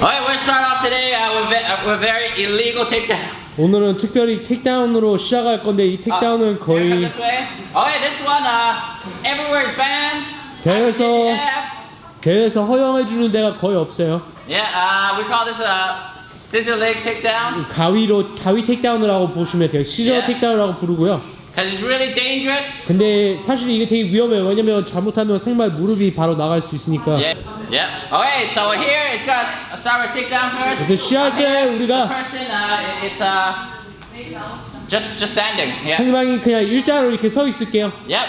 Alright, we're start off today uh, with, ve- uh, with very illegal takedown. 오늘은 특별히 택다운으로 시작할 건데 이 택다운은 Uh, here, come 거의 this way. Okay, this one, uh, everywhere is bans. 대회에서 IBJJF. 대회에서 허용해 주는 데가 거의 없어요. Yeah, uh, we call this a scissor leg takedown 가위로 가위 택다운이라고 보시면 돼요. 시저 Yeah. 택다운이라고 부르고요. Because it's really dangerous. 근데 사실 이게 되게 위험해요. 왜냐면 잘못하면 생말 무릎이 바로 나갈 수 있으니까. Yeah, yeah. Okay, so here it's gonna s- start with takedown first. 그래서 시작할 때 The 우리가 person, uh, it- it's uh, just just standing. Yeah. 상대방이 그냥 일자로 이렇게 서 있을게요. Yep.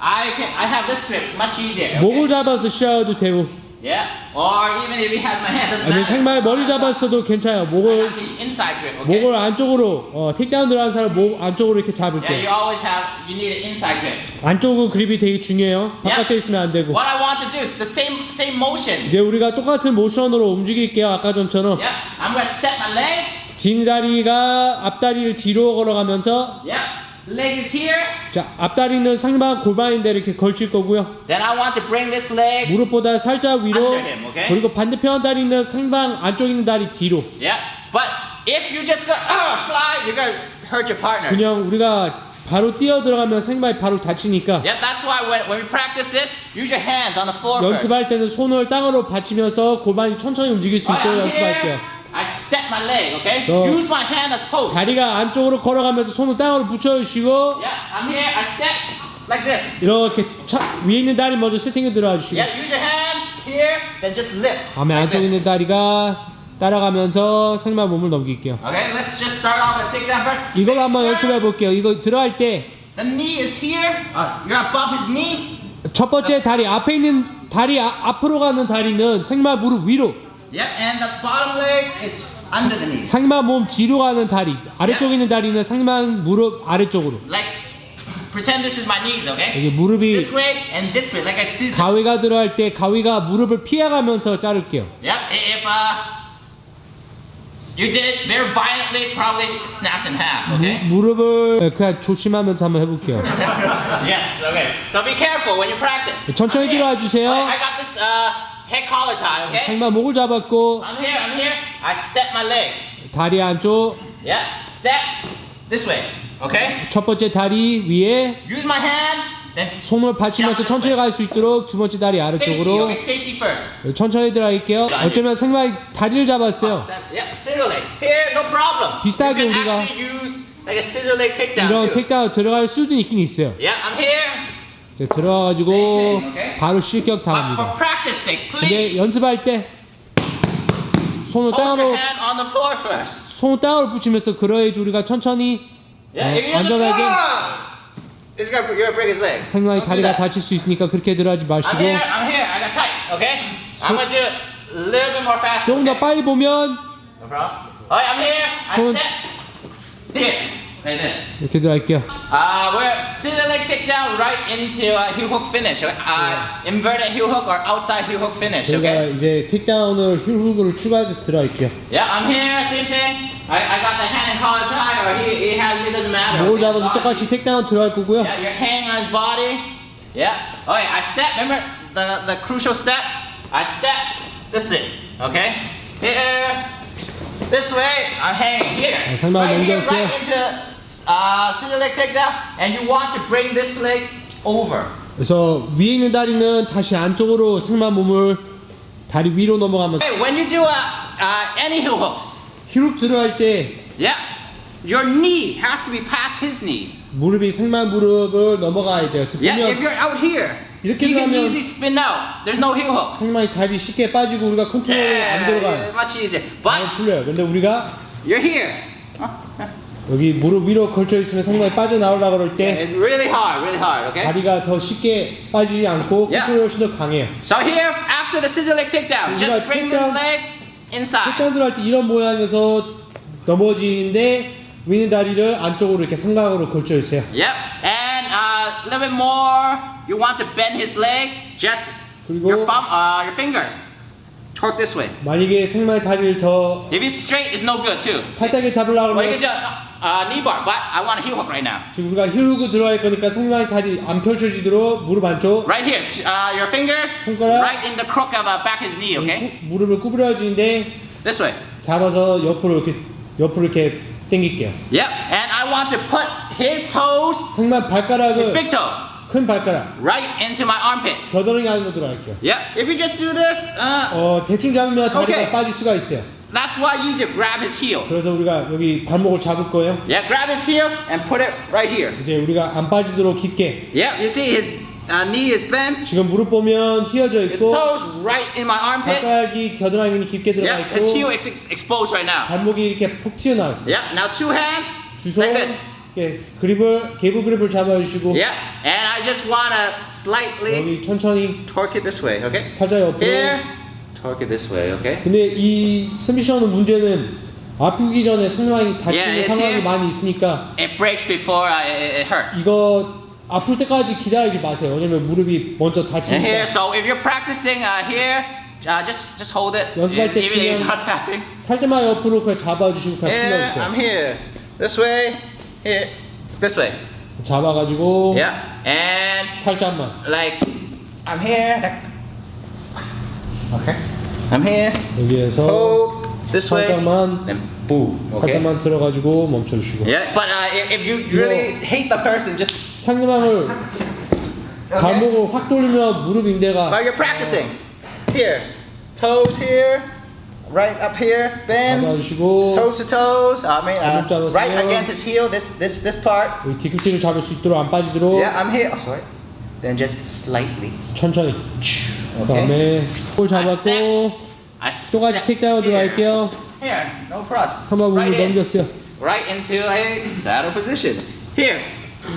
I can. I have this grip, much easier. 목을? 잡아서 시작해도 되고 Yeah. Or even if he has my hand, doesn't 아니 matter. 상말 머리 잡았어도 괜찮아요. I 목을 got the inside grip. Okay. 목을 안쪽으로 어, 택다운 들어간 사람 목 안쪽으로 이렇게 Yeah, you 잡을게요. always have. You need an inside grip. 안쪽은 그립이 되게 중요해요. 바깥에 있으면 안 되고. What I want to do is the same same motion. 이제 우리가 똑같은 모션으로 움직일게요. 아까 전처럼 Yep. I'm gonna step my leg. 긴 다리가 앞다리를 뒤로 걸어가면서 Yep. Leg is here. 자 앞다리는 상방 골반인데 이렇게 걸칠 거고요. Then I want to bring this leg. 무릎보다 살짝 위로 Under him, okay? 그리고 반대편 다리는 상방 안쪽 있는 다리 뒤로 Yep. But if you just go uh, fly, you're gonna hurt your partner. 그냥 우리가 바로 뛰어 들어가면 상방이 바로 다치니까 Yep. That's why when, when we practice this, use your hands on the floor first. 연습할 때는 손을 땅으로 받치면서 골반이 천천히 움직일 수 Alright, 있도록 I'm 연습할게요. I step my leg. Okay. So- use my hand as post. 다리가 안쪽으로 걸어가면서 손을 땅으로 붙여주시고 Yeah. I'm here. I step like this. 이렇게 차- 위에 있는 다리 먼저 세팅해 들어가 주시고 Yeah. Use your hand here. Then just lift. 다음에 like 안쪽에 this. 있는 다리가 따라가면서 상반 몸을 넘길게요. Okay. Let's just start off with takedown first. 이걸로 Make 한번 sure 연습해 볼게요. 이거 들어갈 때 첫 The knee is here. Uh, you're above his knee. 번째 다리 앞에 있는 다리 아- 앞으로 가는 다리는 상반 무릎 위로, Yep. And the bottom leg is under the knee. 상반 몸 뒤로 가는 다리 아래쪽에 있는 다리는 상반 무릎 아래쪽으로. Like, pretend this is my knees. Okay. 여기 무릎이 This way and this way, like a scissor. 가위가 들어갈 때 가위가 무릎을 피해가면서 자를게요. Yep. i- If uh, you did it very violently, probably snapped in half. 무, Okay. 무릎을 그냥 조심하면서 한번 해볼게요. yes. Okay. So be careful when you practice. 천천히 here. 들어와 주세요. I I got this uh, head collar tie. Okay. 상반 목을 잡았고 I'm here. I'm here. I step my leg. 다리 안쪽 Yep. Step this way. Okay. 첫 번째 다리 위에 Use my hand. Then 손을 받치면서 천천히 갈 수 있도록 두 번째 다리 safety. 아래쪽으로 Okay. Safety first. 천천히 들어갈게요. 어쩌면 상반이 다리를 잡았어요. Step. Yep. Scissor leg. Here, no problem. 비슷하게 you can 우리가 actually use like a scissor leg takedown 이런 too. 택다운 들어갈 수도 있긴 있어요. Yeah, I'm here. Okay? 바로 실격 당합니다. 근데 연습할 때 손을 땅으로. 손을 땅으로 붙이면서 그러해야지 우리가 천천히 어, 안전하게 do 다리가. 다칠 수 있으니까 그렇게 들어가지 마시고. 조금 더? 빨리 보면 손- like this. 이렇게 들어갈게요. Uh, we're scissor leg take down right into uh, heel hook finish. okay? Uh, inverted heel hook or outside heel hook finish. 저희가 Okay. 이제 택다운을 힐훅으로 추가해서 들어갈게요. Yeah, I'm here. Same thing. I, I got the hand and collar tie, or he, he has me. Doesn't matter. 목을 okay? 잡아서 As long as 똑같이 택다운 들어갈 거고요. Yeah, you're hanging on his body. Yeah. Oh yeah, I step. Remember the the crucial step? I step this way. Okay. Here. This way. I'm hanging here. 아, 상당히 right here, 넘겼어요. right into uh, scissor leg takedown, and you want to bring this leg over. 그래서 위에 있는 다리는 다시 안쪽으로 상반 몸을 다리 위로 넘어가면서 Okay, when you do uh, uh, any heel hooks, 힐훅 들어갈 때 yeah, your knee has to be past his knees. 무릎이 상반 무릎을 넘어가야 돼요. Yeah, if 그러면 you're out here, 이렇게 you can 들어가면- easily spin out. There's no heel hook. 상반이 다리 쉽게 빠지고 우리가 컨트롤이 안 들어가요. Yeah, much easier. 안 But 풀려요. 근데 우리가 you're here. 여기 무릎 위로 걸쳐 있으면 상반이 빠져나오려고 그럴 때 It's really hard, really hard, okay? 다리가 더 쉽게 빠지지 않고 Yeah. 컨트롤이 훨씬 더 강해요. So here, after the scissor leg takedown, just bring this takedown- leg inside. 택다운 들어갈 때 이런 모양에서 넘어지는데 위는 다리를 안쪽으로 이렇게 삼각으로 걸쳐 주세요. Yep. And uh, a little bit more, you want to bend his leg, just 그리고- your thumb, uh, your fingers. Torque this way. 만약에 상반의 다리를 더 If it's straight, it's no good too. 타이트하게 잡으려고 Well, you 하면 can just, uh, knee bar, but I want a heel hook right now. 지금 우리가 힐후그 들어갈 거니까 상당히 다리 안 펼쳐지도록 무릎 안쪽 Right here, uh, your fingers 손가락. right in the crook of uh, back his knee, okay? 구- 무릎을 구부려지는데 This way. 잡아서 옆으로 이렇게 옆으로 이렇게 당길게요. Yep. And I want to put his toes, 상만 his 발가락을 big toe, 큰 발가락 right into my armpit. 겨드랑이 안으로 들어갈게요. Yep. If you just do this, uh, 어 대충 잡으면 다리가 오케이. 빠질 수가 있어요. That's why you use to grab his heel. 그래서 우리가 여기 발목을 잡을 거예요. Yeah, grab his heel and put it right here. 이제 우리가 안 빠지도록 깊게 Yep. You see his uh, knee is bent, 지금 무릎 보면 휘어져 his 있고 toes right in my armpit. 발가락이 겨드랑이는 깊게 들어가 Yep. His heel 있고 is ex- exposed right now. 발목이 이렇게 푹 튀어나와 있어요. Yep. Now two hands 주소 like this. 이렇게 그립을 개부 그립을 잡아주시고 Yep. And I just wanna slightly 여기 천천히 torque it this way. Okay. 살짝 옆으로 Here. Torque it this way. Okay. 근데 이 스미션의 문제는 아프기 전에 상당히 다치는 Yeah, it's 상황이 here. 많이 있으니까 It breaks before uh, it, it hurts. 이거 아플 때까지 기다리지 마세요. 왜냐면 무릎이 먼저 And here, 다치니까 so if you're practicing uh, here, uh, just just hold it. 연습할 때 even if it's 그냥- not tapping. 살짝만 옆으로 그냥 잡아주시고 그냥 Here, I'm 풀려주세요. here. This way. Here. This way. 잡아가지고 Yeah. And 살짝만 like, I'm here. like- Okay. I'm here. 여기에서 Hold this way. 살짝만 Then boom. Okay. 살짝만 들어가지고 멈춰주시고 Yeah. But uh, if, if you really hate the person, just 상대방을 okay. 발목을 확 돌리면 무릎 인대가 While you're practicing, here, toes here, right up here, bend. 잡아주시고 toes to toes. I mean, uh, right against his heel. This this this part. 여기 뒤꿈치를 잡을 수 있도록 안 빠지도록 Yeah, I'm here. Oh, sorry. Then just slightly. 천천히 Okay. 그다음에 볼 잡았고 I step 텍다운 here. 들어갈게요 Here, no frost. 한번 Right 몸을 in, 넘겼어요 right into a saddle position. Here,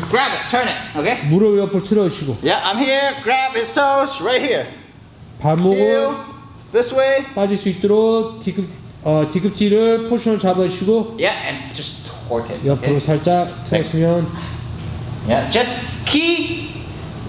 grab it, turn it. Okay. 무릎 옆으로 틀어주시고 Yeah, I'm here. Grab his toes right here. 발목을 Heel this way. 빠질 수 있도록 뒤꿈 어, 뒤꿈치를 포션을 잡아주시고 Yeah, and just torque it. 옆으로 Okay? 살짝 틀었으면 Yeah, just key,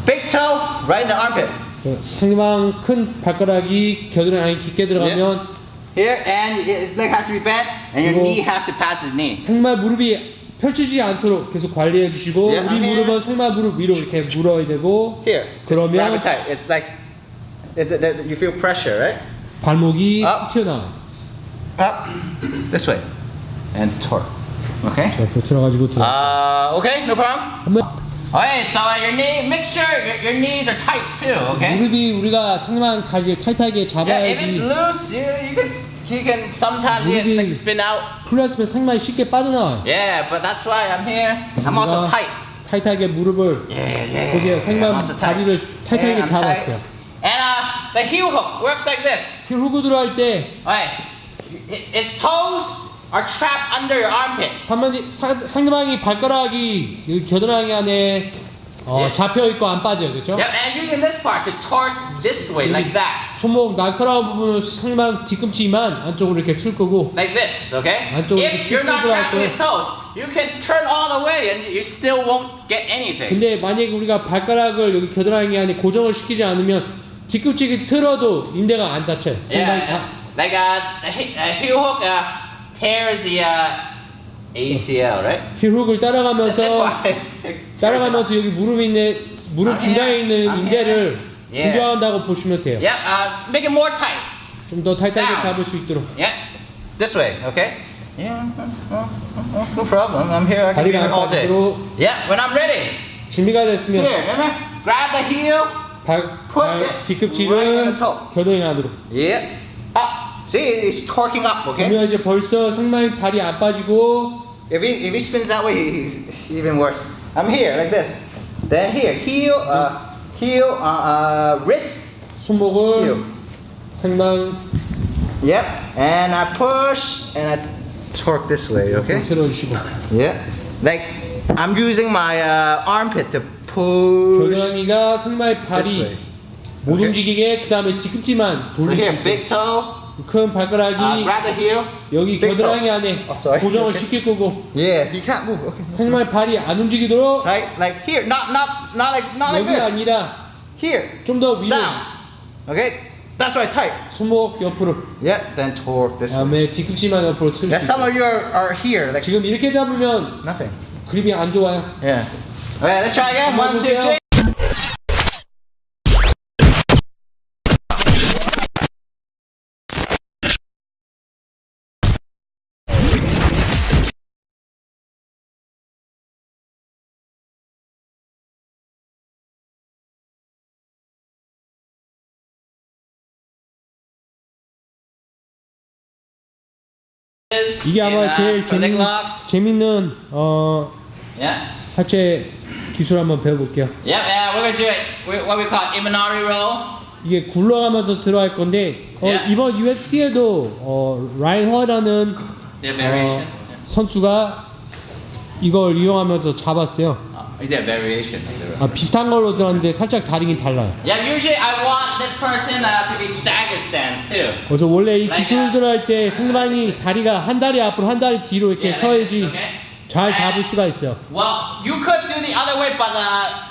big toe, right in the armpit. 저 상대방 큰 발가락이 겨드랑이 안에 깊게 들어가면 Here, and his leg has to be bent, and your knee has to pass his knee. 상마 무릎이 펼치지 않도록 계속 관리해 주시고 Yeah, 우리 I'm here. 무릎은 상마 무릎 위로 이렇게 물어야 되고 Here, just grab 그러면 it tight. It's like it, it- it- you feel pressure, right? 발목이 Up. 튀어나와 Up, this way, and torque. Okay. 옆으로 들어가지고 들어 Uh, okay, no problem. 한번 Okay, so uh, your knee, make sure your, your knees are tight too. Okay. 무릎이 우리가 상대방 다리를 타이트하게 Yeah, if it's 잡아야지 loose, you, you can you can sometimes you can like spin out. 풀렸으면 상대방이 쉽게 빠져나와요 Yeah, but that's why I'm here. I'm also tight. 타이트하게 무릎을 Yeah, yeah. 보세요. 상대방 I'm also tight. 다리를 타이트하게 I'm tight. 잡았어요. And uh, the heel hook works like this. 후구 들어갈 때 Alright, its toes are trapped under your armpit. 상대방이, 사- 상대방이 발가락이 여기 겨드랑이 안에 어, 예. 잡혀 있고 안 빠져요, 그렇죠? Yep, and using this part to torque this way, like that, 손목 날카로운 부분은 상대방 뒤꿈치만 안쪽으로 이렇게 틀 거고 like this. Okay. 안쪽으로 If you're not trapping 때- his toes, you can turn all the way, and you still won't get anything. 근데 만약에 우리가 발가락을 여기 겨드랑이 안에 고정을 시키지 않으면 뒤꿈치가 틀어도 인대가 안 다쳐요. Yeah, 상당히 it's 다- like uh, a, he- a heel hook uh, tears the uh, ACL, right? 힐훅을 That's 따라가면서 why tears it. 따라가면서 여기 무릎 있는 무릎 here. 있는 인대를. 구조한다고 보시면 돼요. Yep, uh, make it more tight. 좀더 Down. 잡을 수 있도록. Yeah, this way, okay? Yeah, no problem. I'm here. I can be here 안 all day. 빠지도록 Yeah, when I'm ready. 준비가 됐으면 Here, remember? Grab the heel. 발, 발 it right 뒤꿈치를 the toe. 겨드랑이 안으로. Yeah. Up. See, it's torquing up, okay? 그러면 이제 벌써 상당히 발이 안 빠지고 If he if he spins that way, he- he's even worse. I'm here like this. Then here, heel, uh, heel, uh, uh, wrist. 손목을 heel. 상당 Yep. And I push and I torque this way, okay? 틀어주시고 Yeah. Like I'm using my uh, armpit to push. 겨드랑이가 상당히 This 발이 way. 못 Okay. 움직이게 그 다음에 뒤꿈치만 So 돌릴 수 here, 있게 big toe. 큰 발가락이 Uh, grab the heel. 여기 big. 겨드랑이 안에 Oh, sorry. 고정을 Okay. 시킬 거고 Yeah, he can't move. Okay. 상당히 발이 안 움직이도록 Tight, like here, not not not like not like 여기 this. 아니라 Here, 좀 더 위로 down. Okay. That's why it's tight. 손목 옆으로. Yeah, then torque this way. 다음에 뒤꿈치만 옆으로 틀 Yeah, 수 some 있어요. of you are, are here, like 지금 이렇게 잡으면 nothing. 그립이 안 좋아요. Yeah. Okay, let's try again. One, two, three. 이게 아마 uh, 제일 leg 재밌는, 어, Yeah. 하체 기술 한번 배워볼게요. Yep, yeah, we're gonna do it. We, what we call Imanari roll. 이게 굴러가면서 들어갈 건데 어, Yeah. 이번 UFC에도 어, 라인 허라는 어. 선수가 이걸 이용하면서 잡았어요. Uh, their variation. 아, 비슷한 걸로 들었는데 살짝 다르긴 달라요. Yeah, usually I want this person uh, to be stagger stance too. 그래서 원래 이 기술들 할 때 상대방이 다리가 한 다리 앞으로 한 다리 뒤로 이렇게 Yeah, like 서야지 this, okay? 잘 잡을 수가 있어요. Well, you could do the other way, but the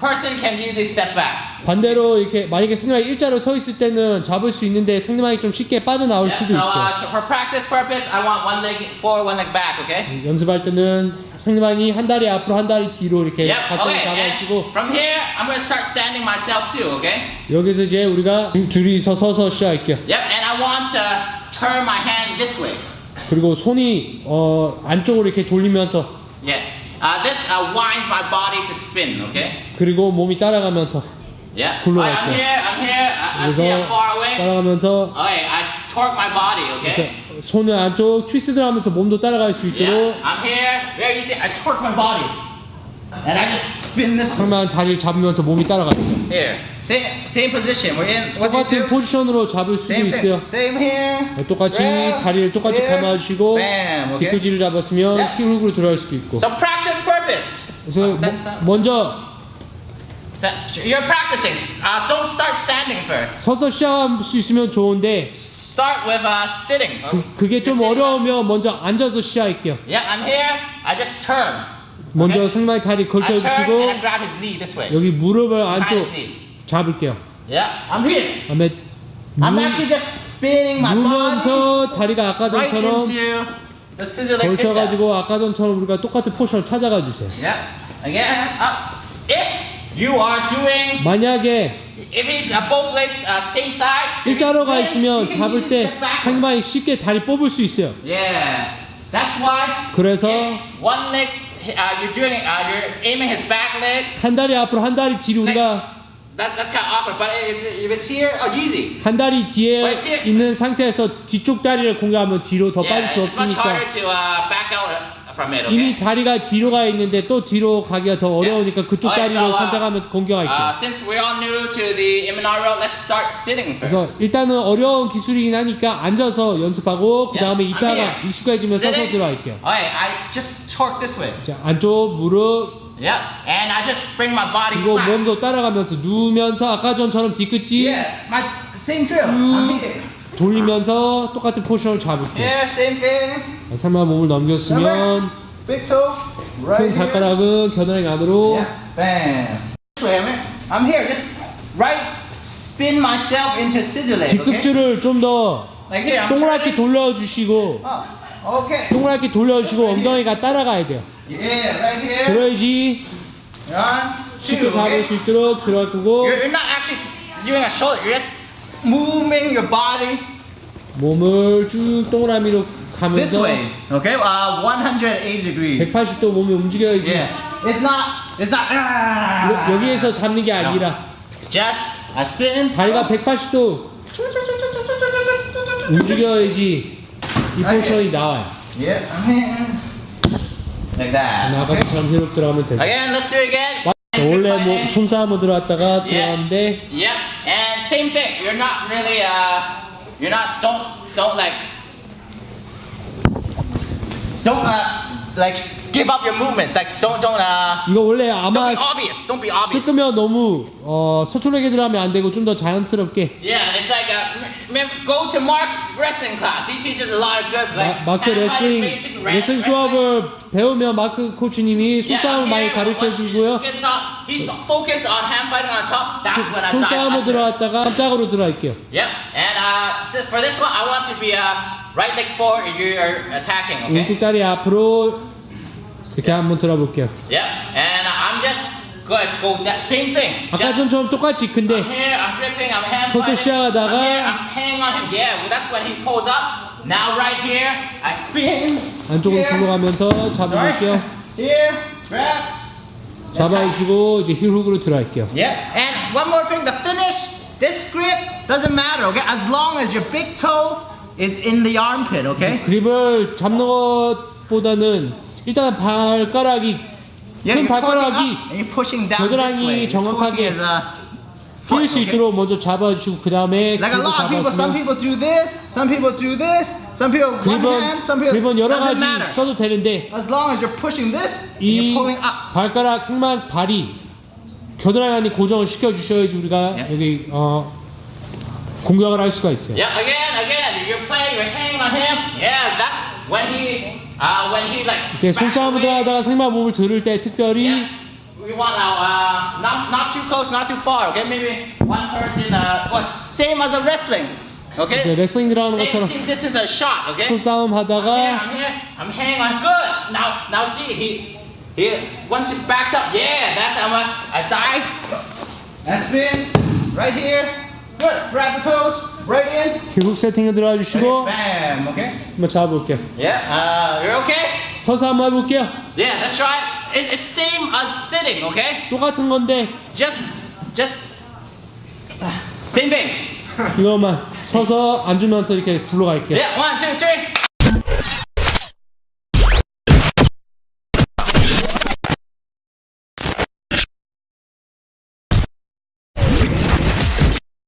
person can usually step back. 반대로 이렇게 만약에 상대방이 일자로 서 있을 때는 잡을 수 있는데 상대방이 좀 쉽게 빠져나올 Yeah, 수도 so uh, 있어요. so for practice purpose, I want one leg forward, one leg back, okay? 연습할 때는 상대방이 한 다리 앞으로 한 다리 뒤로 이렇게 Yep, 가슴을 okay. 잡아주시고 And from here, I'm gonna start standing myself too, okay? 여기서 이제 우리가 둘이서 서서 시작할게요. Yep, and I want to turn my hand this way. 그리고 손이 어, 안쪽으로 이렇게 돌리면서 Yeah. Uh, this uh, winds my body to spin, okay? 그리고 몸이 따라가면서 Yeah. 굴러 Alright, I'm here, I'm here. I, I see I'm far away. 따라가면서 Okay, I torque my body, okay? 이렇게 손을 안쪽 트위스트를 하면서 몸도 따라갈 수 Yeah, 있도록 I'm here. There you see, I torque my body. And I just spin this. 상대방 다리를 잡으면서 몸이 따라가요. Here. Same, same position. We're in, what do you 똑같은 do? 포지션으로 잡을 수도 Same 있어요. thing. Same here. 어, 똑같이 Grab, 다리를 똑같이 here, 감아주시고 bam, okay? 뒤꿈치를 잡았으면 Yeah. 힐훅으로 들어갈 수도 있고 So practice purpose. 그래서 Uh, step, 뭐- step, 먼저 step. You're practicing. Uh, don't start standing first. 서서 시작할 수 있으면 좋은데 Start with uh, sitting. 그, 그게 좀 sitting. 어려우면 먼저 앉아서 시작할게요. Yeah, I'm here. I just turn. 먼저 Okay? 상대방의 다리 I turn and I 걸쳐주시고 grab his knee this way. 여기 무릎을 Behind 안쪽 his knee. 잡을게요. Yeah, I'm here. 다음에 I'm 누, actually just spinning my body 누면서 다리가 아까 right 전처럼 into the scissor leg tip down. 걸쳐가지고 아까 전처럼 우리가 똑같은 포션을 찾아가 주세요. Yeah. Again, up. If you are doing, 만약에 if he's uh, both legs uh, same side, if he's 일자로 가 spinning, 있으면 can 잡을 easily 때 step backwards. 상대방이 쉽게 다리 뽑을 수 있어요. Yeah. That's why. 그래서 if one leg, uh, you're doing, uh, you're aiming his back leg. 한 다리 앞으로 한 다리 뒤로 우리가 That, that's kind of awkward, but it's, if it's here, oh, easy. 한 다리 뒤에 it's. 있는 상태에서 뒤쪽 다리를 공격하면 뒤로 더 빠질 수 it's much harder 없으니까 to uh, back out it. 이미 Okay. 다리가 뒤로 가 있는데 또 뒤로 가기가 더 어려우니까 그쪽 Alright, 다리를 so, uh, 선택하면서 Uh, 공격할게요. since we're all new to the Imanari roll, let's start sitting 그래서 first. 일단은 어려운 기술이긴 하니까 앉아서 연습하고 그 다음에 Yeah, I'm 이따가 here. 익숙해지면 서서 Sitting. 들어갈게요. Alright, I just torque this way. 자 안쪽 무릎 Yep, and I just bring my body 그리고 flat. 몸도 따라가면서 누우면서 아까 전처럼 뒤끝이 Yeah, my same drill. I'm here. 돌리면서 똑같은 포지션을 잡을게요. Yeah, same thing. 상만 몸을 넘겼으면 Big toe, 큰 right here. 발가락은 겨드랑이 안으로 Yeah, bam. This way, I'm, I'm here. Just right, spin myself into scissor leg. Okay. 뒤꿈치를 좀 더 Like here, I'm 동그랗게 turning. 돌려주시고 Oh, okay. 동그랗게 돌려주시고 엉덩이가 따라가야 돼요. Yeah, right here. 그래야지 One, 쉽게 two. 잡을 Okay. 수 있도록 들어갈 거고 You're, you're not actually s- doing a shoulder. You're just moving your body 몸을 쭉 동그라미로 this 가면서 way. Okay. Uh, 180 degrees. 180도 몸이 움직여야지 Yeah. It's not. It's not. 여- 여기에서 잡는 게 아니라 Just I spin. 다리가 180도 움직여야지 이 포지션이 나와요. Yeah. Like that. 전처럼 힐업 들어가면 돼요. Again, let's do it again. 자, 원래 뭐 손싸움으로 들어갔다가 Yeah. 들어가는데 Yep. And same thing. You're not really. Uh, you're not. Don't. Don't like. Don't uh like give up your movements. Like don't don't uh. 이거 원래 Don't 아마 be obvious. Don't be obvious. 섞으면 너무 어, 서툴하게 들어가면 안 되고 좀 더 자연스럽게 Yeah, it's like uh, m- mem- go to Mark's wrestling class. He teaches a lot of good like 마, 마크 hand-fighting, 레슬링 basic re- 레슬링 wrestling. 수업을 배우면 마크 코치님이 Yeah, 손싸움을 많이 here, 가르쳐 when 주고요. he's getting top, He's focused on hand fighting on top. That's when I dive 손싸움으로 under. 들어갔다가 깜짝으로 들어갈게요. Yep. And uh, th- for this one, I want to be uh, right leg forward. You're attacking. Okay. 왼쪽 다리 앞으로 이렇게 한번 들어볼게요. Yep. And uh, I'm just good. Go that same thing. 아까 Just 전처럼 똑같이 근데 I'm here. I'm gripping. I'm hand 서서 fighting. 시작하다가 I'm here. I'm hanging on him. Yeah. Well, that's when he pulls up. Now right here, I spin. 안쪽으로 Here. 굴러가면서 잡아줄게요. Sorry. Here. Grab. 잡아주시고 이제 힐훅으로 들어갈게요. Yep. And one more thing, the finish, this grip doesn't matter, okay? As long as your big toe is in the armpit, okay? 그립을 잡는 것보다는 일단 발가락이 Yeah, 큰 you're 발가락이 and you're pushing down this 겨드랑이 way. Your toe 정확하게 uh, 뛸 foot, 수 okay? 있도록 먼저 잡아주시고 그 다음에 Like a lot of people, some people do this, some people do this, some people one hand, some people 그립은 여러 doesn't 가지 matter. 써도 되는데 As long as you're pushing this, and 이 you're pulling up. 발가락 승만 발이 겨드랑이 안에 고정을 시켜주셔야지 우리가 예. 여기 어, 공격을 할 수가 있어요. Yeah, again, again, you're playing, you're hanging on him. Yeah, that's when he, uh, when he like. 이렇게 backs 손싸움을 away. 하다가 승마 몸을 들을 때 특별히 Yeah. We want now, uh, not not too close, not too far. Okay, maybe one person. Uh, what? Same as a wrestling. 이제 Okay. 레슬링 들어가는 Same, 것처럼 same distance as shot. Okay. 손싸움 Here, 하다가 I'm here. I'm hanging on. Good. Now, now see he, he once he backs up. Yeah, that's how I I dive. I spin right here. Good. Grab the toes. Right in. 힐훅 세팅을 들어가 주시고 Bam. Okay. 한번 잡아볼게요. Yeah. Uh, you're okay. 서서 한번 해볼게요. Yeah, let's try it. It. It's same as sitting. Okay. 똑같은 건데 Just, just same thing. 이것만 서서 앉으면서 이렇게 굴러갈게요. Yeah, one, two, three.